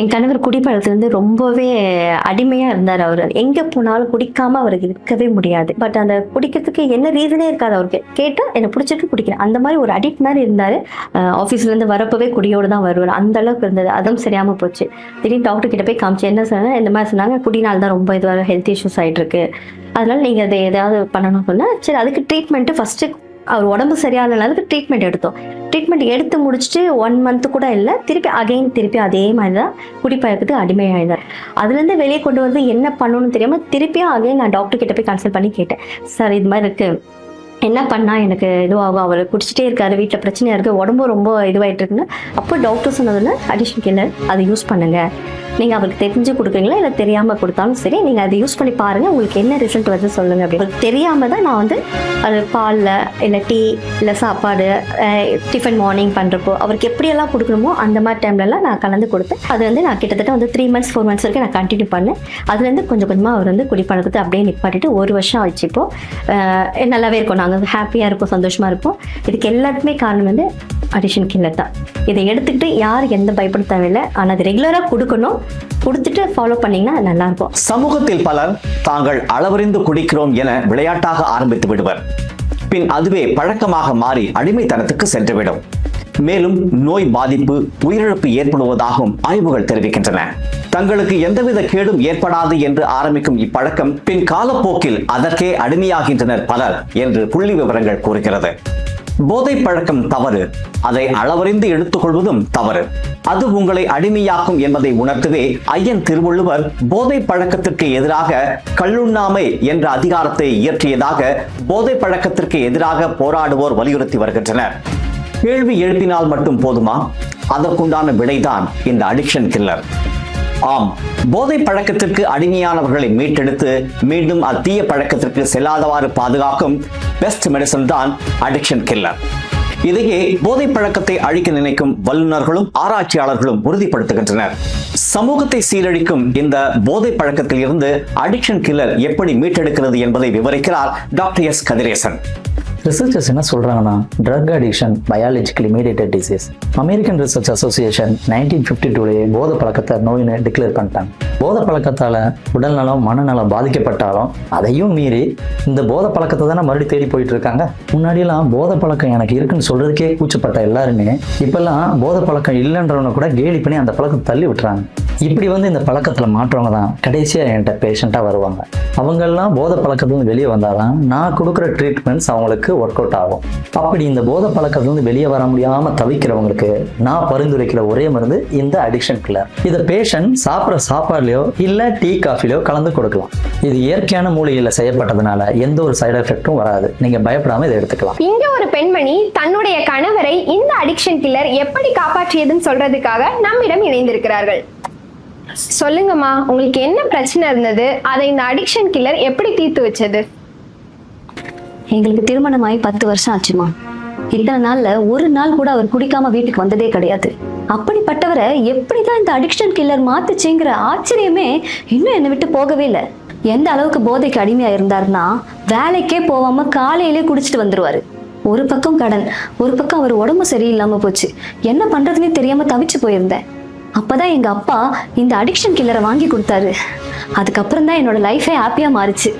என் கணவர் குடிப்பழக்கத்துலேருந்து ரொம்பவே அடிமையாக இருந்தார் அவர். எங்கே போனாலும் குடிக்காமல் அவருக்கு இருக்கவே முடியாது. பட் அந்த குடிக்கிறதுக்கு என்ன ரீசனே இருக்காது அவருக்கு. கேட்டால் என்னை பிடிச்சிருக்கு குடிக்கிறேன். அந்த மாதிரி ஒரு அடிக்ட் மாதிரி இருந்தார். ஆஃபீஸ்லேருந்து வரப்பவே குடியோடு தான் வருவார். அந்த அளவுக்கு இருந்தது. அதுவும் சரியாமல் போச்சு. திடீர்னு டாக்டர் கிட்ட போய் காமிச்சு என்ன சொன்னால் இந்த மாதிரி சொன்னாங்க. குடினால் தான் ரொம்ப இதுவாக ஹெல்த் இஷ்யூஸ் ஆகிட்டு இருக்கு அதனால நீங்கள் அதை ஏதாவது பண்ணணும் சொன்னால் சரி அதுக்கு ட்ரீட்மெண்ட்டு ஃபஸ்ட்டு அவர் உடம்பு சரியானதுக்கு ட்ரீட்மெண்ட் எடுத்தோம். ட்ரீட்மெண்ட் எடுத்து முடிச்சுட்டு ஒன் மந்த் கூட இல்லை திருப்பி அகைன் திருப்பி அதே மாதிரி தான் குடிப்பழக்கத்துக்கு அடிமையாயிருந்தார் அதுலேருந்து வெளியே கொண்டு வந்து என்ன பண்ணணும்னு தெரியாமல் திருப்பியும் அகைன் நான் டாக்டர் கிட்ட போய் கன்சல்ட் பண்ணி கேட்டேன். சார் இது மாதிரி இருக்கு. என்ன பண்ணால் எனக்கு இதுவாகும்? அவர் குடிச்சிட்டே இருக்காரு வீட்டில் பிரச்சனையாக இருக்குது உடம்பு ரொம்ப இதுவாகிட்டு இருக்குன்னு. அப்போ டாக்டர் சொன்னதுல அடிஷன் கில்லர் அதை யூஸ் பண்ணுங்கள் நீங்கள் அவருக்கு தெரிஞ்சு கொடுக்குறீங்களா? இல்லை தெரியாமல் கொடுத்தாலும் சரி நீங்கள் அதை யூஸ் பண்ணி பாருங்கள் உங்களுக்கு என்ன ரிசல்ட் வருது சொல்லுங்கள் அப்படி தெரியாமல் தான் நான் வந்து அது பாலில் இல்லை டீ இல்லை சாப்பாடு டிஃபன் மார்னிங் பண்ணுறப்போ அவருக்கு எப்படியெல்லாம் கொடுக்கணுமோ அந்த மாதிரி டைம்லலாம் நான் கலந்து கொடுத்தேன் அது வந்து நான் கிட்டத்தட்ட வந்து த்ரீ மந்த்ஸ் ஃபோர் மந்த்ஸ் வரைக்கும் நான் கண்டினியூ பண்ணேன் அதுலேருந்து கொஞ்சம் கொஞ்சமாக அவர் வந்து குடிப்பழக்கத்தை அப்படியே நிப்பாட்டிட்டு ஒரு வருஷம் ஆச்சு இப்போ. நல்லாவே இருக்கும். நாங்கள் ஹாப்பியாக இருப்போம் சந்தோஷமாக இருப்போம். இதுக்கு எல்லாத்துக்குமே காரணம் வந்து அடிஷன் கில்லர் தான். இதை எடுத்துக்கிட்டு யார் எந்த பயப்பட தேவையில்லை ஆனால் அது ரெகுலராக கொடுக்கணும். கொடுத்துட்டு ஃபாலோ பண்ணீங்கன்னா நல்லாயிருக்கும் சமூகத்தில் பலர் தாங்கள் அளவறிந்து குடிக்கிறோம் என விளையாட்டாக ஆரம்பித்து விடுவர். பின் அதுவே பழக்கமாக மாறி அடிமைத்தனத்துக்கு சென்றுவிடும். மேலும் நோய் பாதிப்பு உயிரிழப்பு ஏற்படுவதாகவும் ஆய்வுகள் தெரிவிக்கின்றன. தங்களுக்கு எந்தவித கேடும் ஏற்படாது என்று ஆரம்பிக்கும் இப்பழக்கம் பின் காலப்போக்கில் அதற்கே அடிமையாகின்றனர் பலர் என்று புள்ளி விவரங்கள் கூறுகிறது. போதை பழக்கம் தவறு. அதை அளவறிந்து எடுத்துக்கொள்வதும் தவறு. அது உங்களை அடிமையாக்கும் என்பதை உணர்த்தவே ஐயன் திருவள்ளுவர் போதை பழக்கத்திற்கு எதிராக கல்லுண்ணாமை என்ற அதிகாரத்தை இயற்றியதாக போதை பழக்கத்திற்கு எதிராக போராடுவோர் வலியுறுத்தி வருகின்றனர். கேள்வி எழுப்பினால் மட்டும் போதுமா? அதற்குண்டான விடைதான் இந்த அடிக்ஷன் கில்லர் ஆம் போதை பழக்கத்திற்கு அடிமையானவர்களை மீட்டெடுத்து மீண்டும் அத்தீய பழக்கத்திற்கு செல்லாதவாறு பாதுகாக்கும் பெஸ்ட் மெடிசன் தான் அடிக்ஷன் கில்லர் இதையே போதை பழக்கத்தை அழிக்க நினைக்கும் வல்லுநர்களும் ஆராய்ச்சியாளர்களும் உறுதிப்படுத்துகின்றனர். சமூகத்தை சீரழிக்கும் இந்த போதை பழக்கத்தில் இருந்து அடிக்ஷன் கில்லர் எப்படி மீட்டெடுக்கிறது என்பதை விவரிக்கிறார் டாக்டர் எஸ் கதிரேசன். ரிசர்ச்சர்ஸ் என்ன சொல்கிறாங்கன்னா drug addiction biologically mediated disease American research association nineteen fifty டூலேயே போத பழக்கத்தை நோயின்னு டிக்ளேர் பண்ணிட்டாங்க. போத பழக்கத்தால் உடல்நலம் மனநலம் பாதிக்கப்பட்டாலும் அதையும் மீறி இந்த போத பழக்கத்தை தானே மறுபடியும் தேடி போயிட்டு இருக்காங்க முன்னாடியெல்லாம் போத பழக்கம் எனக்கு இருக்குன்னு சொல்கிறதுக்கே கூச்சப்பட்ட எல்லாருமே இப்போல்லாம் போத பழக்கம் இல்லைன்றவனை கூட கேலி பண்ணி அந்த பழக்கத்தை தள்ளி விட்டுறாங்க. இப்படி வந்து இந்த பழக்கத்தில் மாற்றவங்க தான் கடைசியாக என்கிட்ட பேஷண்ட்டாக வருவாங்க. அவங்கெல்லாம் போதை பழக்கத்துலேருந்து வெளியே வந்தாதான் நான் கொடுக்குற ட்ரீட்மெண்ட்ஸ் அவங்களுக்கு ஒர்க் அவுட் ஆகும். அப்படி இந்த போதை பழக்கத்துலேருந்து வெளியே வர முடியாமல் தவிக்கிறவங்களுக்கு நான் பரிந்துரைக்கிற ஒரே மருந்து இந்த அடிக்ஷன் கில்லர் இதை பேஷண்ட் சாப்பிட்ற சாப்பாடுலையோ இல்லை டீ காஃபிலையோ கலந்து கொடுக்கலாம். இது இயற்கையான மூலிகையில் செய்யப்பட்டதுனால எந்த ஒரு சைடு எஃபெக்ட்டும் வராது. நீங்கள் பயப்படாமல் இதை எடுத்துக்கலாம். இங்க ஒரு பெண்மணி தன்னுடைய கணவரை இந்த அடிக்ஷன் கில்லர் எப்படி காப்பாற்றியதுன்னு சொல்றதுக்காக நம்மிடம் இணைந்திருக்கிறார்கள். சொல்லுங்கம்மா உங்களுக்கு என்ன பிரச்சனை இருந்தது? அதை இந்த அடிக்ஷன் கில்லர் எப்படி தீர்த்து வச்சது? எங்களுக்கு திருமணமாகி பத்து வருஷம் ஆச்சுமா. இத்தனை நாள்ல ஒரு நாள் கூட அவர் குடிக்காம வீட்டுக்கு வந்ததே கிடையாது. அப்படிப்பட்டவரை எப்படிதான் இந்த அடிக்ஷன் கில்லர் மாத்துச்சுங்கிற ஆச்சரியமே இன்னும் என்னை விட்டு போகவே இல்லை. எந்த அளவுக்கு போதைக்கு அடிமையா இருந்தாருன்னா வேலைக்கே போகாம காலையிலே குடிச்சிட்டு வந்துருவாரு. ஒரு பக்கம் கடன் ஒரு பக்கம் அவர் உடம்பு சரியில்லாம போச்சு. என்ன பண்றதுன்னே தெரியாம தவிச்சு போயிருந்தேன். அப்பதான் எங்க அப்பா இந்த அடிக்ஷன் கில்லரை வாங்கி கொடுத்தாரு. அதுக்கப்புறம் தான் என்னோட லைஃபே ஹாப்பியா மாறுச்சு.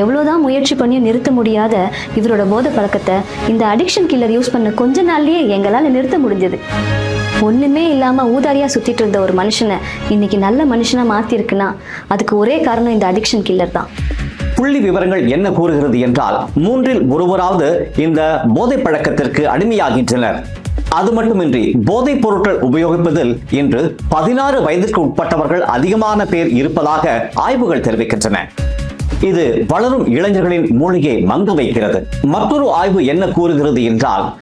எவ்வளவுதான் முயற்சி பண்ணியும் நிறுத்த முடியாத இவரோட போத பழக்கத்தை இந்த அடிக்ஷன் கில்லர் யூஸ் பண்ண கொஞ்ச நாள்லயே எங்களால நிறுத்த முடிஞ்சது. ஒண்ணுமே இல்லாம ஊதாரியா சுத்திட்டு இருந்த ஒரு மனுஷனை இன்னைக்கு நல்ல மனுஷனா மாத்திருக்குன்னா அதுக்கு ஒரே காரணம் இந்த அடிக்ஷன் கில்லர் தான். புள்ளி விவரங்கள் என்ன கூறுகிறது என்றால் மூன்றில் ஒருவராவது இந்த போதை பழக்கத்திற்கு அடிமையாகின்றனர். அது மட்டுமின்றி போதைப் பொருட்கள் உபயோகிப்பதில் இன்று பதினாறு வயதிற்கு உட்பட்டவர்கள் அதிகமான பேர் இருப்பதாக ஆய்வுகள் தெரிவிக்கின்றன. இது வளரும் இளைஞர்களின் மூளையை மங்க வைக்கிறது. மற்றொரு ஆய்வு என்ன கூறுகிறது என்றால்